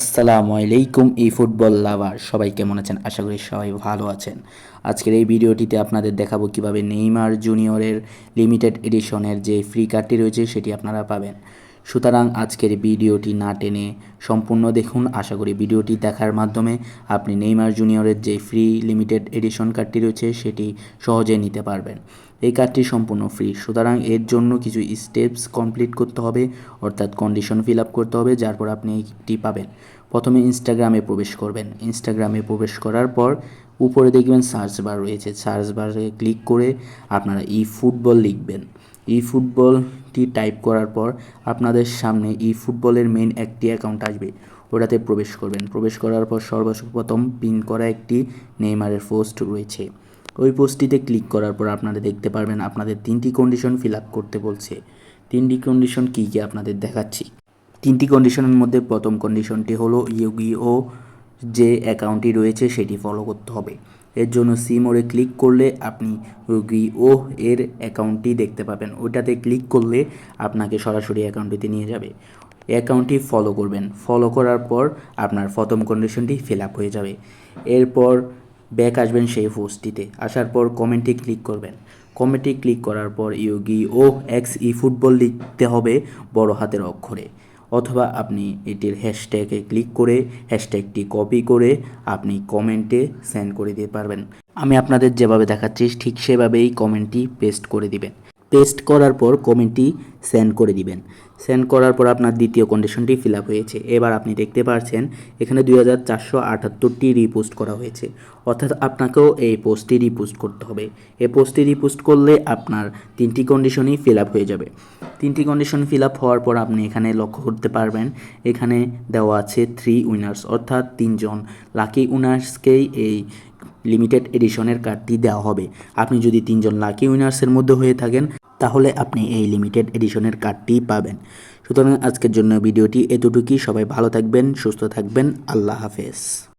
আসসালামু আলাইকুম এই ফুটবল লাভার। সবাই কেমন আছেন? আশা করি সবাই ভালো আছেন। আজকের এই ভিডিওটিতে আপনাদের দেখাবো কীভাবে নেইমার জুনিয়রের লিমিটেড এডিশনের যে ফ্রি কার্ডটি রয়েছে, সেটি আপনারা পাবেন। সুতরাং আজকের ভিডিওটি না টেনে সম্পূর্ণ দেখুন। আশা করি ভিডিওটি দেখার মাধ্যমে আপনি নেইমার জুনিয়রের যে ফ্রি লিমিটেড এডিশন কার্ডটি রয়েছে, সেটি সহজে নিতে পারবেন। এই কার্ডটি সম্পূর্ণ ফ্রি সুতরাং এর জন্য কিছু স্টেপস কমপ্লিট করতে হবে, অর্থাৎ কন্ডিশন ফিল আপ করতে হবে, যার পর আপনি এইটি পাবেন। প্রথমে ইনস্টাগ্রামে প্রবেশ করবেন। ইনস্টাগ্রামে প্রবেশ করার পর উপরে দেখবেন সার্চ বার রয়েছে। সার্চ বারে ক্লিক করে আপনারা ই ফুটবল লিখবেন। ই ফুটবলটি টাইপ করার পর আপনাদের সামনে ই ফুটবলের মেইন একটি অ্যাকাউন্ট আসবে। ওটাতে প্রবেশ করবেন। প্রবেশ করার পর সর্বপ্রথম পিন করা একটি নেইমারের পোস্ট রয়েছে। ওই পোস্টটিতে ক্লিক করার পর আপনারা দেখতে পারবেন আপনাদের তিনটি কন্ডিশন ফিল আপ করতে বলছে। তিনটি কন্ডিশন কী কী আপনাদের দেখাচ্ছি। তিনটি কন্ডিশনের মধ্যে প্রথম কন্ডিশনটি হলো ইউগি ও যে অ্যাকাউন্টটি রয়েছে সেটি ফলো করতে হবে। এর জন্য সিমোরে ক্লিক করলে আপনি ইউগি ও এর অ্যাকাউন্টটি দেখতে পাবেন। ওটাতে ক্লিক করলে আপনাকে সরাসরি অ্যাকাউন্টটিতে নিয়ে যাবে। অ্যাকাউন্টটি ফলো করবেন। ফলো করার পর আপনার প্রথম কন্ডিশনটি ফিল আপ হয়ে যাবে। এরপর ব্যাক আসবেন সেই পোস্টটিতে। আসার পর কমেন্টে ক্লিক করবেন। কমেন্টে ক্লিক করার পর ইয়োগি ও এক্স ই ফুটবল লিখতে হবে বড় হাতের অক্ষরে। অথবা আপনি এটির হ্যাশট্যাগে ক্লিক করে হ্যাশট্যাগটি কপি করে আপনি কমেন্টে সেন্ড করে দিতে পারবেন। আমি আপনাদের যেভাবে দেখাচ্ছি, ঠিক সেভাবেই কমেন্টটি পেস্ট করে দিবেন। পেস্ট করার পর কমেন্টটি সেন্ড করে দিবেন। সেন্ড করার পর আপনার দ্বিতীয় কন্ডিশনটি ফিল হয়েছে। এবার আপনি দেখতে পাচ্ছেন এখানে দুই হাজার চারশো আটাত্তরটি রিপোস্ট করা হয়েছে। অর্থাৎ আপনাকেও এই পোস্টটি রিপোস্ট করতে হবে। এই পোস্টটি রিপোস্ট করলে আপনার তিনটি কন্ডিশনই ফিল হয়ে যাবে। তিনটি কন্ডিশন ফিল হওয়ার পর আপনি এখানে লক্ষ্য করতে পারবেন, এখানে দেওয়া আছে থ্রি উইনার্স অর্থাৎ তিনজন। লাকি উইনার্সকেই এই লিমিটেড এডিশনের কার্ডটি দেওয়া হবে। আপনি যদি তিনজন লাকি উইনার্সের মধ্যে হয়ে থাকেন, তাহলে আপনি এই লিমিটেড এডিশনের কার্ডটি পাবেন। সুতরাং আজকের জন্য ভিডিওটি এতটুকুই। সবাই ভালো থাকবেন, সুস্থ থাকবেন। আল্লাহ হাফেজ।